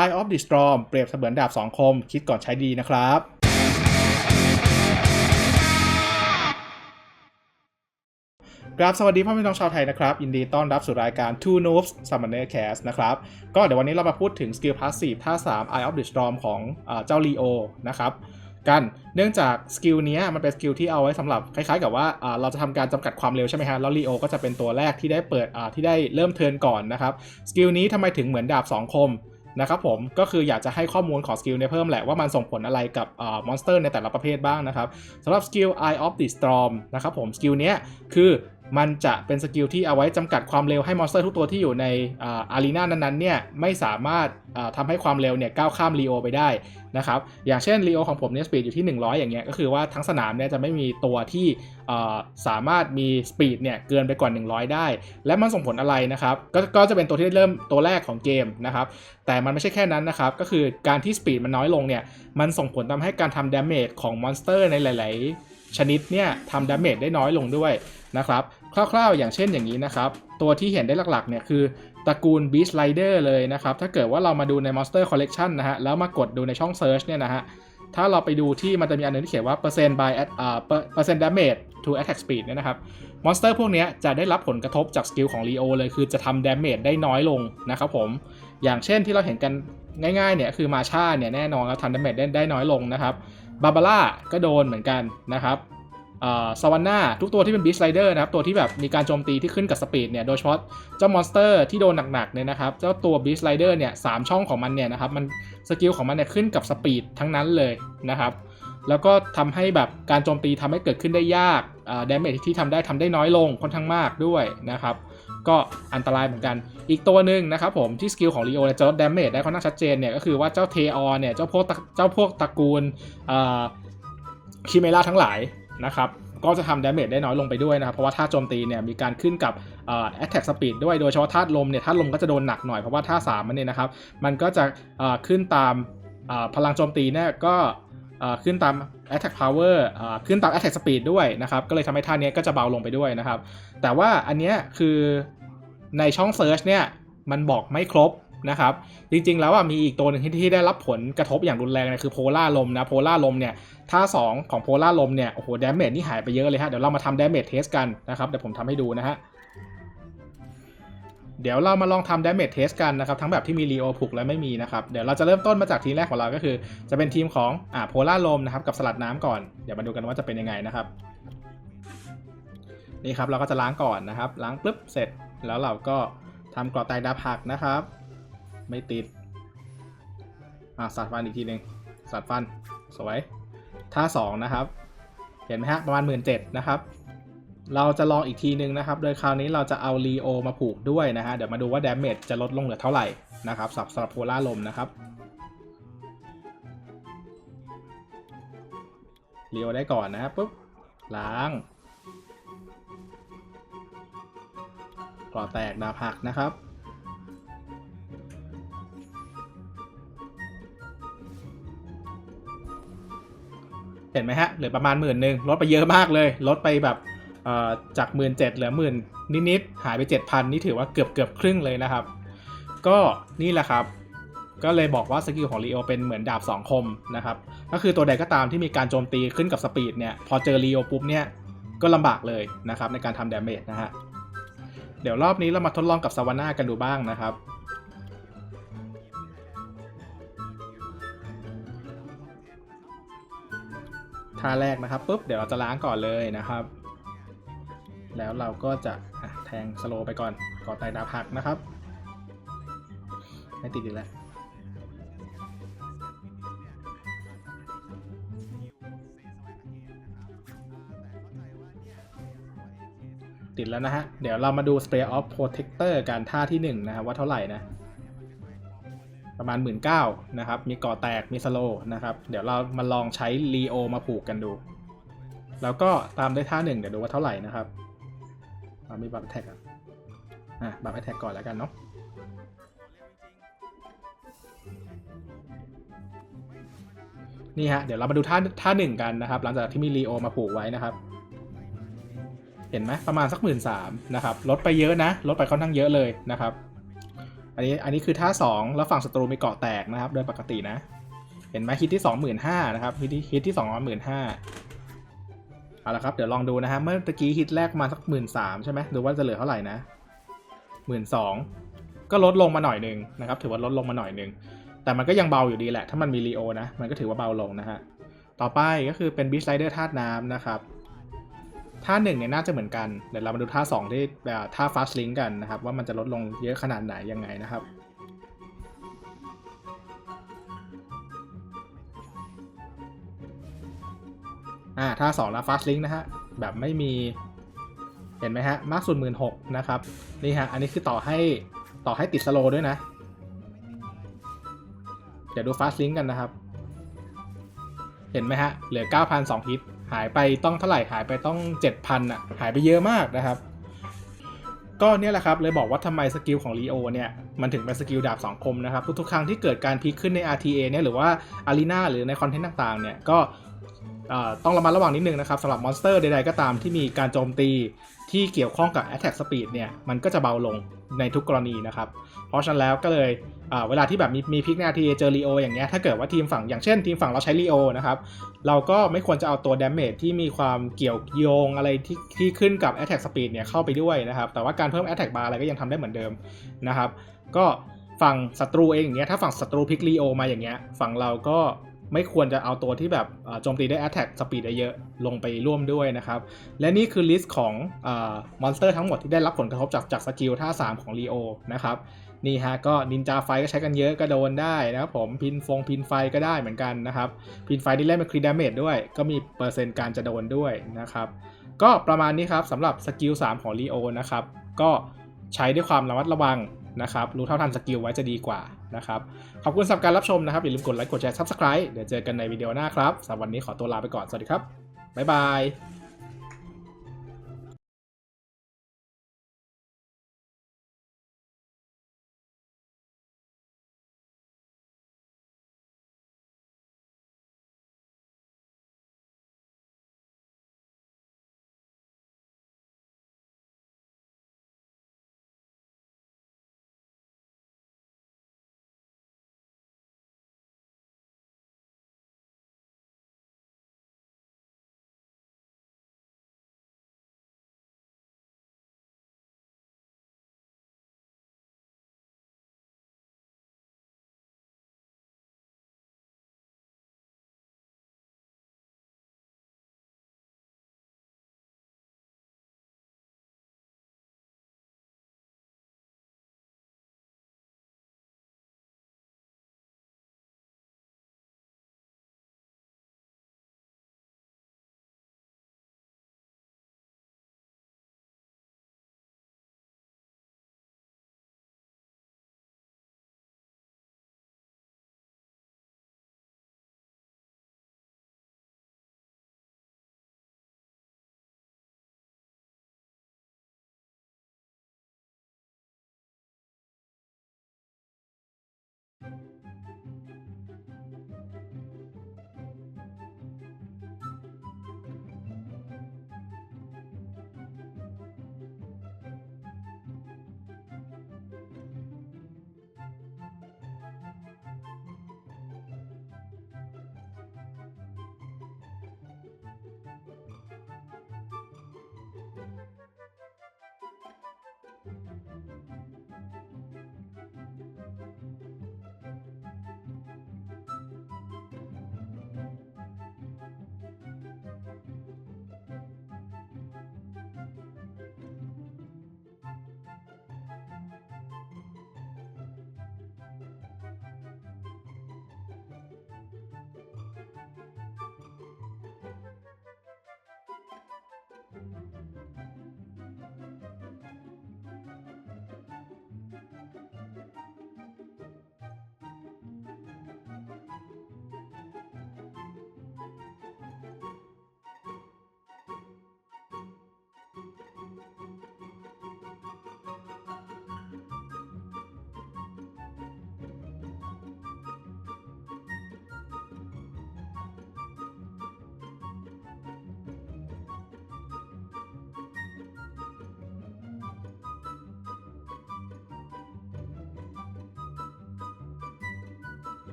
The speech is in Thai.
Eye of the Storm เปรียบเสมือนดาบสองคม คิดก่อนใช้ดีนะครับกราบสวัสดีพ่อแม่น้องชาวไทยนะครับ ยินดีต้อนรับสู่รายการ Two Noobs Summoner Cast นะครับ ก็เดี๋ยววันนี้เรามาพูดถึงสกิลพาสซีฟท่า 3 Eye of the Storm ของอเจ้า Leo นะครับกันเนื่องจากสกิลนี้มันเป็นสกิลที่เอาไว้สำหรับคล้ายๆ กับว่าเราจะทำการจำกัดความเร็วใช่ไหมฮะแล้ว Leo ก็จะเป็นตัวแรกที่ได้เปิดที่ได้เริ่มเทิร์นก่อนนะครับสกิลนี้ทำไมถึงเหมือนดาบ 2 คม นะครับผมก็คืออยากจะให้ข้อมูลของสกิลเนี่ยเพิ่มแหละว่ามันส่งผลอะไรกับมอนสเตอร์ในแต่ละประเภทบ้างนะครับสำหรับสกิล Eye of the Storm นะครับผมสกิลเนี้ยคือ มันจะเป็นสกิลที่เอาไว้จำกัดความเร็วให้มอนสเตอร์ทุกตัวที่อยู่ในอารีนานั้นๆเนี่ยไม่สามารถอ่าทำให้ความเร็วเนี่ยก้าวข้ามลีโอไปได้นะครับอย่างเช่นลีโอของผมเนี่ยสปีดอยู่ที่ 100 อย่างเงี้ยก็คือว่าทั้งสนามเนี่ยจะไม่มีตัวที่สามารถมีสปีดเนี่ยเกินไปกว่า 100 ได้ และมันส่งผลอะไรนะครับกก็จะเป็นตัวที่เริ่มตัวแรกของเกมนะครับแต่มันไม่ใช่แค่นั้นนะครับก็คือการที่สปีดมันน้อยลงเนี่ยมันส่งผลทำให้การทำดาเมจของมอนสเตอร์ในหลาย ๆ ชนิดเนี่ยทำดาเมจได้น้อยลงด้วยนะครับ คร่าวๆ อย่างเช่นอย่างนี้นะครับ ตัวที่เห็นได้หลักๆเนี่ยคือตระกูล Beast Rider เลยนะครับ ถ้าเกิดว่าเรามาดูใน Monster Collection นะฮะ แล้วมากดดูในช่อง Search เนี่ยนะฮะ ถ้าเราไปดูที่มันจะมีอันนึงที่เขียนว่า percent by at อ่า percent damage to attack speed เนี่ยนะครับ มอนสเตอร์พวกนี้จะได้รับผลกระทบจากสกิลของ Leo เลย คือจะทำดาเมจได้น้อยลงนะครับผม อย่างเช่นที่เราเห็นกันง่ายๆ เนี่ยคือมาชาเนี่ยแน่นอนแล้วทำดาเมจได้ได้น้อยลงนะครับบาบาร่าก็โดนเหมือนกันนะครับ สวานนาทุกตัวที่เป็นบีสไลเดอร์นะครับตัวที่แบบมีการโจมตีที่ขึ้นกับสปีดเนี่ยโดยเฉพาะเจ้ามอนสเตอร์ที่โดนหนักๆเนี่ยนะครับเจ้าตัวบีสไลเดอร์เนี่ยสามช่องของมันเนี่ยนะครับมันสกิลของมันเนี่ยขึ้นกับสปีดทั้งนั้นเลยนะครับแล้วก็ทำให้แบบการโจมตีทำให้เกิดขึ้นได้ยากดาเมจที่ทำได้ทำได้น้อยลงค่อนข้างมากด้วยนะครับก็อันตรายเหมือนกัน อีกตัวหนึ่งนะครับผมที่สกิลของลีโอจะลดดาเมจได้ค่อนข้างชัดเจนเนี่ยก็คือว่าเจ้าเทออเนี่ยเจ้าพวกเจ้าพวกตระกูลคิเมล่าทั้งหลาย นะครับก็จะทำดาเมจได้น้อยลงไปด้วยนะครับ เพราะว่าท่าโจมตีเนี่ยมีการขึ้นกับเอ่อ attack speed ด้วยโดยเฉพาะธาลมเนี่ยธาลมก็จะโดนหนักหน่อยเพราะว่าท่าสามมันเนี่ยนะครับมันก็จะขึ้นตามพลังโจมตีเนี่ยก็ขึ้นตาม attack power เอ่อขึ้นตาม attack speed ด้วยนะครับ ก็เลยทำให้ท่าเนี้ยก็จะเบาลงไปด้วยนะครับ แต่ว่าอันเนี้ยคือในช่อง search เนี่ย มันบอกไม่ครบ นะครับ จริงๆ แล้วอะมีอีกตัวหนึ่งที่ได้รับผลกระทบอย่างรุนแรงเลยคือโพล่าลมนะโพล่าลมเนี่ยท่า 2 ของโพล่าลมเนี่ยโอ้โหดาเมจนี่หายไปเยอะเลยฮะเดี๋ยวเรามาทำดาเมจเทสกันนะครับเดี๋ยวผมทำให้ดูนะฮะเดี๋ยวเรามาลองทำดาเมจเทสกันนะครับ ทั้งแบบที่มีรีโอผูกและไม่มีนะครับ เดี๋ยวเราจะเริ่มต้นมาจากทีมแรกของเราก็คือ จะเป็นทีมของอ่าโพล่าลมนะครับกับสลัดน้ำก่อน เดี๋ยวมาดูกันว่าจะเป็นยังไงนะครับ นี่ครับเราก็จะล้างก่อนนะครับ ล้างปุ๊บเสร็จแล้วเราก็ทำกรอแตดาบหักนะครับ ไม่ติด อะสัตว์ฟันอีกทีหนึ่งสัตว์ฟัน สวย ท่า 2 นะครับ เห็นไหมฮะ ประมาณ 1 7ื่นนะครับ เราจะลองอีกทีหนึ่งนะครับ โดยคราวนี้เราจะเอารีโอมาผูกด้วยนะฮะ เดี๋ยวมาดูว่าดาเมจจะลดลงเหลือเท่าไหร่นะครับสับสำหรับโพล่าลมนะครับรีโอได้ก่อนนะปุ๊บล้างกรอแตกดาบหักนะครับ เห็นไหมฮะ เหลือประมาณหมื่นหนึ่งลดไปเยอะมากเลย ลดไปแบบจากหมื่นเจ็ดเหลือหมื่นนิดๆ หายไปเจ็ดพันนี่ถือว่าเกือบเกือบครึ่งเลยนะครับ ก็นี่แหละครับ ก็เลยบอกว่าสกิลของลีโอเป็นเหมือนดาบ2คมนะครับ ก็คือตัวใดก็ตามที่มีการโจมตีขึ้นกับสปีดเนี่ย พอเจอลีโอปุ๊บเนี่ย ก็ลำบากเลยนะครับในการทำดาเมจนะฮะ เดี๋ยวรอบนี้เรามาทดลองกับซาวาน่ากันดูบ้างนะครับ ท่าแรกนะครับปุ๊บเดี๋ยวเราจะล้างก่อนเลยนะครับ แล้วเราก็จะแทงสโลไปก่อนก่อไตดาบหักนะครับไม่ติดอีกแล้วติดแล้วนะฮะ เดี๋ยวเรามาดู Spray of Protector การท่าที่1นะครับว่าเท่าไหร่นะ ประมาณ 1 9ื่นนะครับ มีก่อแตก มีสโลนะครับ เดี๋ยวเรามาลองใช้รีโอมาผูกกันดู แล้วก็ตามด้วยท่าหนึ่งเดี๋ยวดูว่าเท่าไหร่นะครับเรามีบัฟแท็กอะอะบัฟแท็กก่อนแล้วกันเนาะนี่ฮะ เดี๋ยวเรามาดูท่าท่าหนึ่งกันนะครับ หลังจากที่มีรีโอมาผูกไว้นะครับ เห็นไหมประมาณสักหมื่นสามนะครับ ลดไปเยอะนะ ลดไปค่อนข้างเยอะเลยนะครับ อันนี้อันนี้คือท่า 2 แล้วฝั่งศัตรูมีเกาะแตกนะครับ โดยปกตินะ เห็นไหมฮิตที่ 25,000นะครับฮิตที่ฮิตที่215,000เอาละครับเดี๋ยวลองดูนะฮะเมื่อตะกี้ฮิตแรกมาสักหมื่นสามใช่ไหมดูว่าจะเหลือเท่าไหร่นะหมื่นสองก็ลดลงมาหน่อยหนึ่งนะครับ ถือว่าลดลงมาหน่อยหนึ่งแต่มันก็ยังเบาอยู่ดีแหละ ถ้ามันมีรีโอนะ มันก็ถือว่าเบาลงนะฮะ ต่อไปก็คือเป็นบีชไ i เดอร์ธาตุน้ำนะครับ ท่าหนึ่งเนี่ยน่าจะเหมือนกัน เดี๋ยวเรามาดูท่า 2 ที่แบบท่า fast link กันนะครับ ว่ามันจะลดลงเยอะขนาดไหนยังไงนะครับอ่าท่า2แล้ว fast link นะฮะ แบบไม่มีเห็นไหมฮะ มากสุดหมื่นหกนะครับ นี่ฮะ อันนี้คือต่อให้ต่อให้ติดสโลด้วยนะ เดี๋ยวดู fast link กันนะครับ เห็นไหมฮะ เหลือ 9,002ฮิต หายไปต้องเท่าไหร่หายไปต้อง 7,000อะหายไปเยอะมากนะครับ ก็เนี่ยแหละครับเลยบอกว่าทำไมสกิลของ Leo เนี่ยมันถึงเป็นสกิลดาบสองคมนะครับ ทุกๆครั้งที่เกิดการพลิกขึ้นใน RTA เนี่ยหรือว่า Arena หรือในคอนเทนต์ต่างๆเนี่ยก็ต้องระมัดระวังนิดนึงนะครับสำหรับมอนสเตอร์ใดๆก็ตามที่มีการโจมตีที่เกี่ยวข้องกับ Attack Speed เนี่ยมันก็จะเบาลงในทุกกรณีนะครับ เพราะฉะนั้นแล้วก็เลยเวลาที่แบบมีมีพิกน RTA เจอ Leo ออย่างเงี้ยถ้าเกิดว่าทีมฝั่งอย่างเช่นทีมฝั่งเราใช้ Leo นะครับ เราก็ไม่ควรจะเอาตัว damage ที่มีความเกี่ยวโยงอะไรที่ที่ขึ้นกับ attack speed เนี่ยเข้าไปด้วยนะครับ แต่ว่าการเพิ่ม attack bar อะไรก็ยังทำได้เหมือนเดิมนะครับ ก็ฝั่งศัตรูเองอย่างเงี้ยถ้าฝั่งศัตรูพิกลีโอมาอย่างเงี้ยฝั่งเราก็ไม่ควรจะเอาตัวที่แบบโจมตีได้ attack speed ได้เยอะลงไปร่วมด้วยนะครับ และนี่คือลิสต์ของมอนสเตอร์ทั้งหมดที่ได้รับผลกระทบจากจากสกิลท่า 3 ของ Leo นะครับ นี่ฮะก็นินจาไฟก็ใช้กันเยอะก็โดนได้นะครับผมพินฟงพินไฟก็ได้เหมือนกันนะครับ พินไฟที่เล่นเป็นครีดาเมจด้วย ก็มีเปอร์เซ็นต์การจะโดนด้วยนะครับ ก็ประมาณนี้ครับสำหรับสกิล3ของ Leo นะครับก็ใช้ด้วยความระมัดระวังนะครับ รู้เท่าทันสกิลไว้จะดีกว่านะครับ ขอบคุณสำหรับการรับชมนะครับ อย่าลืมกดไลค์กดแชร์ Subscribe เดี๋ยวเจอกันในวิดีโอหน้าครับสำหรับวันนี้ขอตัวลาไปก่อน สวัสดีครับ บ๊ายบาย